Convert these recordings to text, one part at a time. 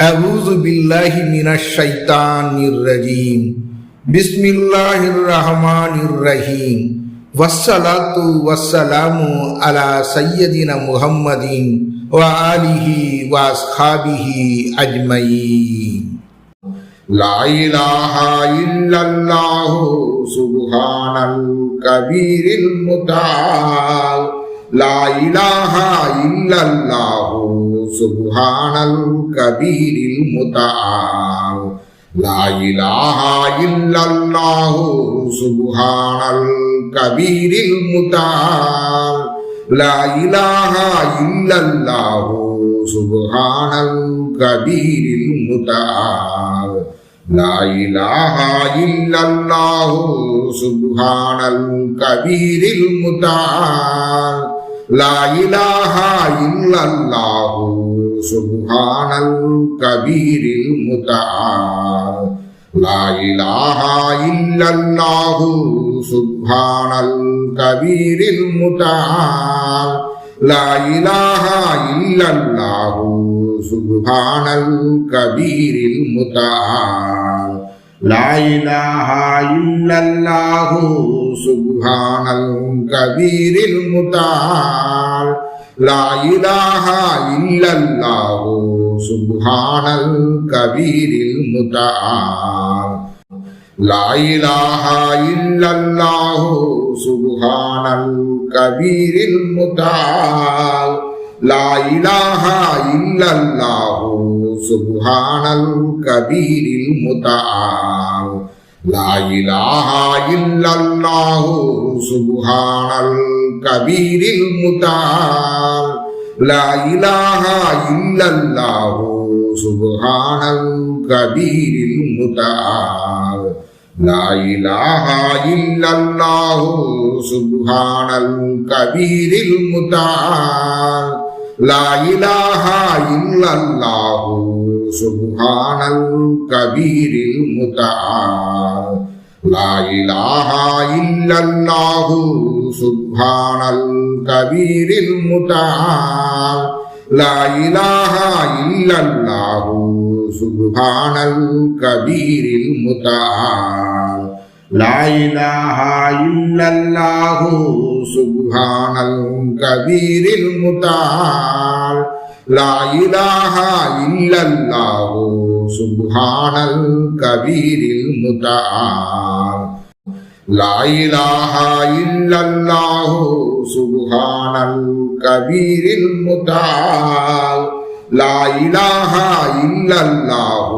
أعوذ بالله من الشيطان الرجيم بسم الله الرحمن الرحيم والصلاة والسلام على سيدنا محمد وآله وأصحابه أجمعين لا إله إلا الله سبحان الكبير المتعال لا إله إلا الله সুবহানাল কাবীরিল মুতাআল লা ইলাহা ইল্লাল্লাহ সুবহানাল কাবীরিল মুতাআল লা ইলাহা ইল্লাল্লাহ সুবহানাল কাবীরিল মুতাআল لا إله إلا الله سبحان الكبير المتعال লা ইলাহা ইল্লাল্লাহু সুবহানাল কাবীরিল মুতাআল। লা ইলাহা ইল্লাল্লাহু সুবহানাল কাবীরিল মুতাআল। লা ইলাহা ইল্লাল্লাহু সুবহানাল কাবীরিল মুতাআল। লা ইলাহা ইল্লাল্লাহু لا إله إلا الله سبحان الكبير المتعال لا إله إلا الله سبحان الكبير المتعال لا إله إلا الله سبحان الكبير المتعال لا إله إلا الله سبحان الكبير المتعال লা ইলাহা ইল্লাল্লাহু সুবহানাল কাবীরিল মুতাল লা ইলাহা ইল্লাল্লাহু সুবহানাল কাবীরিল মুতাল লা ইলাহা ইল্লাল্লাহু সুবহানাল কাবীরিল মুতাআল। লা ইলাহা ইল্লাল্লাহু সুবহানাল কাবীরিল মুতাআল। লা ইলাহা ইল্লাল্লাহু সুবহানাল কাবীরিল মুতাআল। লা ইলাহা ইল্লাল্লাহু সুবহানাল কাবীরিল মুতাআল। লা ইলাহা ইল্লাল্লাহু সুবহানাল কাবীরিল মুতাআল লা ইলাহা ইল্লাল্লাহু সুবহানাল কাবীরিল মুতাআল লা ইলাহা ইল্লাল্লাহু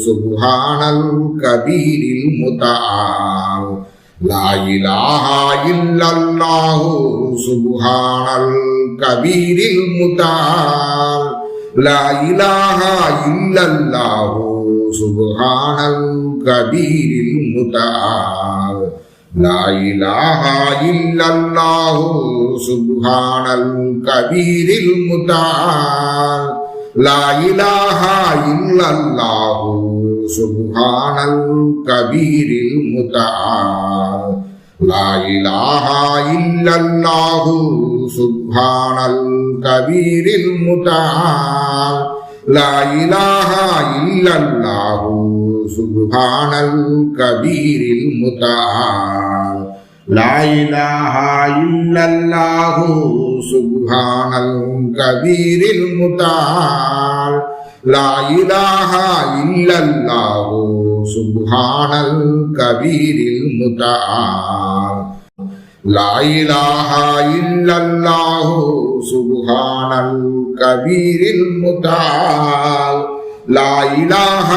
সুবহানাল কাবীরিল মুতাআল লা ইলাহা ইল্লাল্লাহু সুবহানাল কবিরিল মুতাল লা ইলাহা ইল্লাল্লাহ সুবহানাল কবিরিল মুতাল লা ইলাহা ইল্লাল্লাহ সুবহানাল কবিরিল মুতাল লা ইলাহা ইল্লাল্লাহ সুবহানাল কবিরিল মুতাল লা ইলাহা ইল্লাল্লাহ সুব سبحان الكبير المتعال لا إله إلا الله سبحان الكبير المتعال لا إله إلا الله سبحان الكبير المتعال لا إله إلا الله سبحان الكبير المتعال لا إله إلا الله سبحان الكبير المتعال لا إله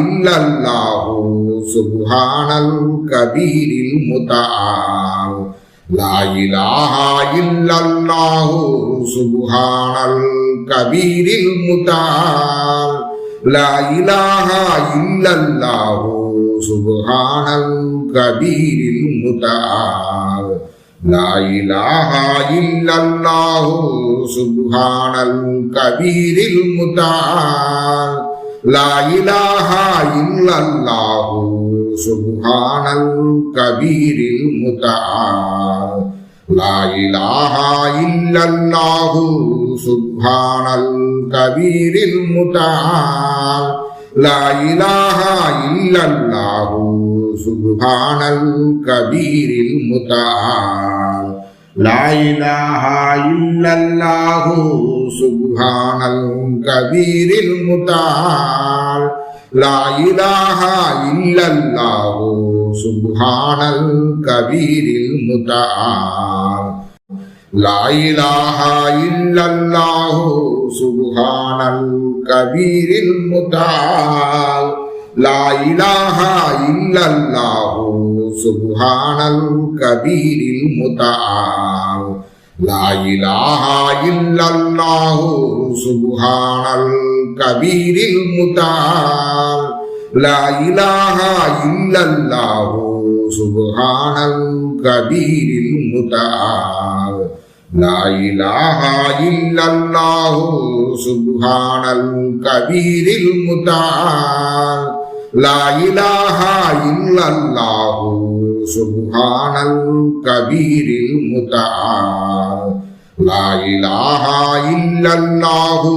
إلا الله سبحان الكبير المتعال لا إله إلا الله سبحان الكبير المتعال لا إله إلا الله سبحان الكبير المتعال لا إله إلا الله سبحان الكبير المتعال لا إله إلا الله سبحان الكبير المتعال لا إله إلا الله سبحان الكبير المتعال لا إله إلا الله سبحان الكبير المتعال সুবহানাল কবিরিল মুতাল লা ইলাহা ইল্লাল্লাহ সুবহানাল কবিরিল মুতাল লা ইলাহা ইল্লাল্লাহ সুবহানাল কবিরিল মুতাল লা ইলাহা ইল্লাল্লাহ সুবহানাল কাবীরিল মুতাআল লা ইলাহা ইল্লাল্লাহু সুবহানাল কাবীরিল মুতাআল লা ইলাহা ইল্লাল্লাহু সুবহানাল কাবীরিল মুতাআল লা ইলাহা ইল্লাল্লাহু সুবহানাল কাবীরিল মুতাআল লা ইলাহা ইল্লাল্লাহু সুবহানাল কাবীরিল মুতাআল। লা ইলাহা ইল্লাল্লাহু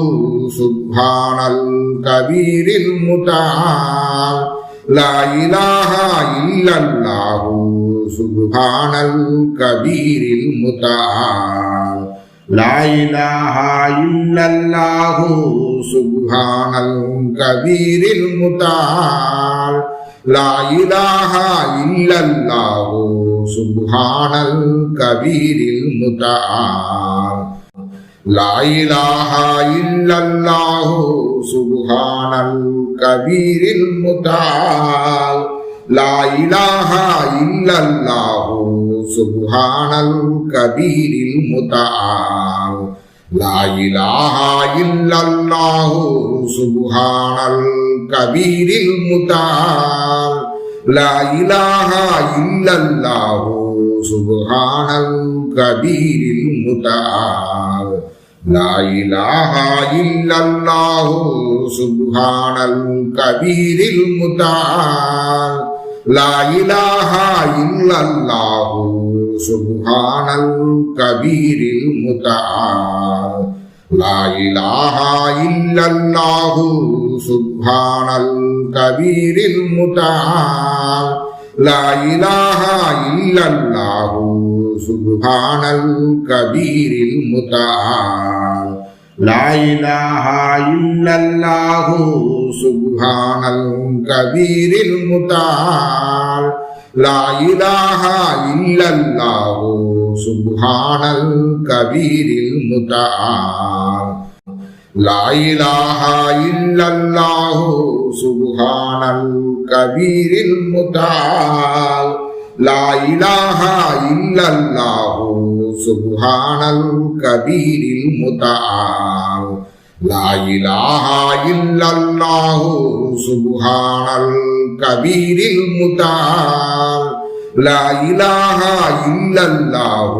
সুবহানাল কাবীরিল মুতাআল। লা ইলাহা ইল্লাল্লাহু সুবহানাল কাবীরিল মুতাআল। লা ইলাহা ইল্লাল্লাহু সুবহানাল الكبير المتعال لا إله إلا الله سبحان الكبير المتعال لا إله إلا الله سبحان الكبير المتعال لا إله إلا الله سبحان الكبير المتعال লা ইলাহা ইল্লাল্লাহু সুবহানাল কাবীরিল মুতাল লা ইলাহা ইল্লাল্লাহু সুবহানাল কাবীরিল মুতাল লা ইলাহা ইল্লাল্লাহু সুবহানাল কাবীরিল মুতাল লা ইলাহা ইল্লাল্লাহু সুবহানাল কাবীরিল মুতাআল। লা ইলাহা ইল্লাল্লাহু সুবহানাল কাবীরিল মুতাআল। লা ইলাহা ইল্লাল্লাহু সুবহানাল কাবীরিল মুতাআল। লা ইলাহা ইল্লাল্লাহু সুবহানাল কাবীরিল মুতাআল। লা ইলাহা ইল্লাল্লাহ সুবহানাল কাবীরিল মুতাআল লা ইলাহা ইল্লাল্লাহ সুবহানাল কাবীরিল মুতাআল লা ইলাহা ইল্লাল্লাহ সুবহানাল কাবীরিল মুতাআল লা ইলাহা ইল্লাল্লাহ সুবহানাল إله إلا الله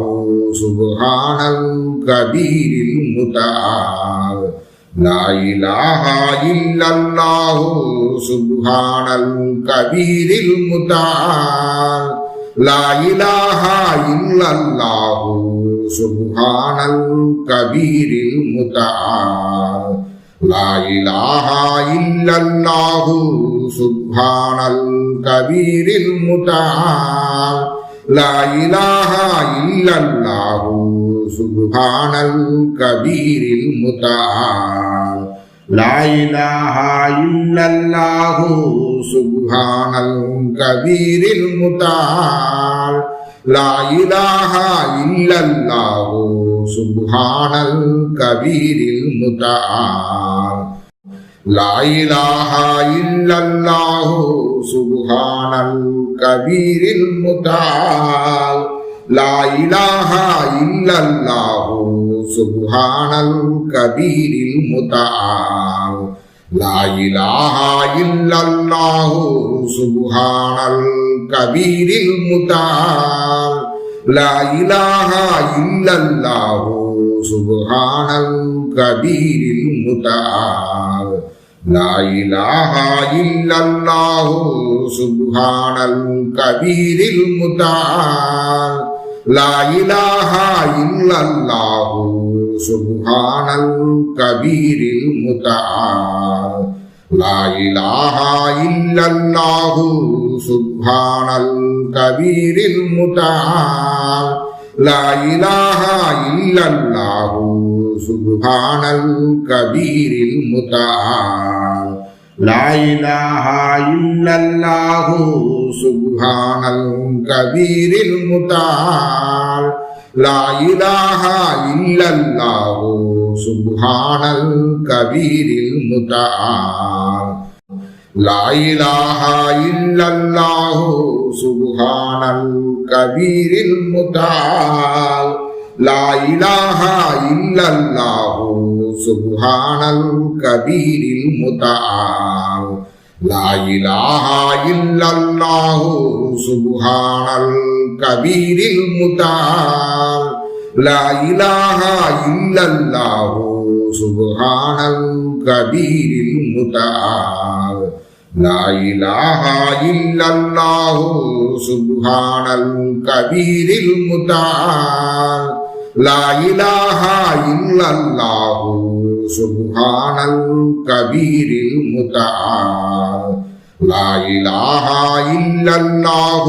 سبحان الكبير المتعال لا إله إلا الله سبحان الكبير المتعال لا إله إلا الله سبحان الكبير المتعال لا إله إلا الله سبحان الكبير المتعال লা ইলাহা ইল্লাল্লাহু সুবহানাল কাবীরিল মুতাআল লা ইলাহা ইল্লাল্লাহু সুবহানাল কাবীরিল মুতাআল লা ইলাহা ইল্লাল্লাহু সুবহানাল কাবীরিল মুতাআল লা ইলাহা ইল্লাল্লাহু لا إله إلا الله سبحان الكبير المتعال لا إله إلا الله سبحان الكبير المتعال لا إله إلا الله سبحان الكبير المتعال لا إله إلا الله سبحان الكبير المتعال لا إله إلا الله سبحان الكبير المتعال. لا إله إلا الله سبحان الكبير المتعال. لا إله إلا الله سبحان الكبير المتعال. লা ইলাহা ইল্লাল্লাহু সুবহানাল কাবীরিল মুতাআল লা ইলাহা ইল্লাল্লাহু সুবহানাল কাবীরিল মুতাআল লা ইলাহা ইল্লাল্লাহু সুবহানাল কাবীরিল মুতাআল লা ইলাহা ইল্লাল্লাহু সুবহানাল কাবীরিল মুতাআল লা ইলাহা ইল্লাল্লাহ সুবহানাল কাবীরিল মুতাআল লা ইলাহা ইল্লাল্লাহ সুবহানাল কাবীরিল মুতাআল লা ইলাহা ইল্লাল্লাহ সুবহানাল কাবীরিল মুতাআল লা ইলাহা ইল্লাল্লাহ সুবহানাল কাবীরিল মুতাআল লা ইলাহা ইল্লাল্লাহ সুবহানাল কাবীরিল মুতাআল লা ইলাহা ইল্লাল্লাহ সুবহানাল কাবীরিল মুতাআল লা ইলাহা ইল্লাল্লাহ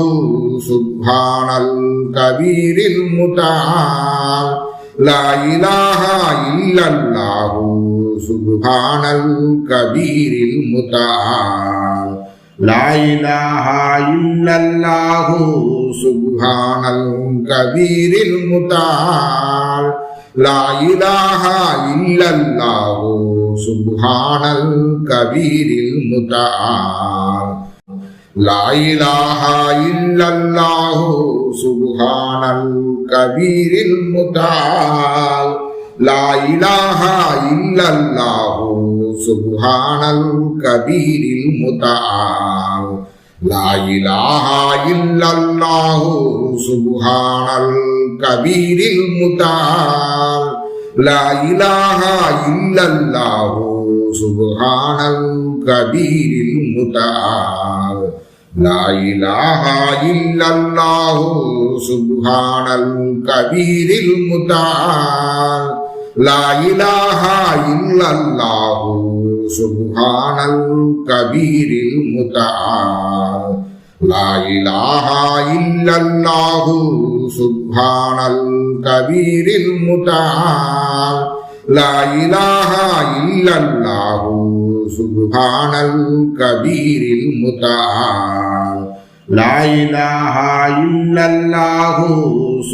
لا إله إلا الله سبحان الكبير المتعال لا إله إلا الله سبحان الكبير المتعال لا إله إلا الله سبحان الكبير المتعال لا إله إلا الله سبحان الكبير المتعال সুবহানাল কবিরিল মুতাল সুবহানাল কবিরিল মুতাল সুবহানাল কবিরিল মুতাল সুবহানাল কবিরিল মুতাল লা ইলাহা ইল্লাল্লাহ সুবহানাল কাবীরিল মুতাআল লা ইলাহা ইল্লাল্লাহ সুবহানাল কাবীরিল মুতাআল লা ইলাহা ইল্লাল্লাহ সুবহানাল কাবীরিল মুতাআল লা ইলাহা ইল্লাল্লাহ سبحان الكبير المتعال لا إله إلا الله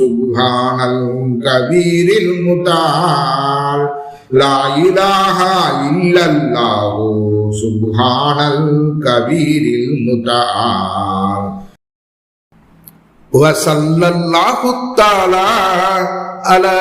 سبحان الكبير المتعال لا إله إلا الله سبحان الكبير المتعال وصلى الله تعالى على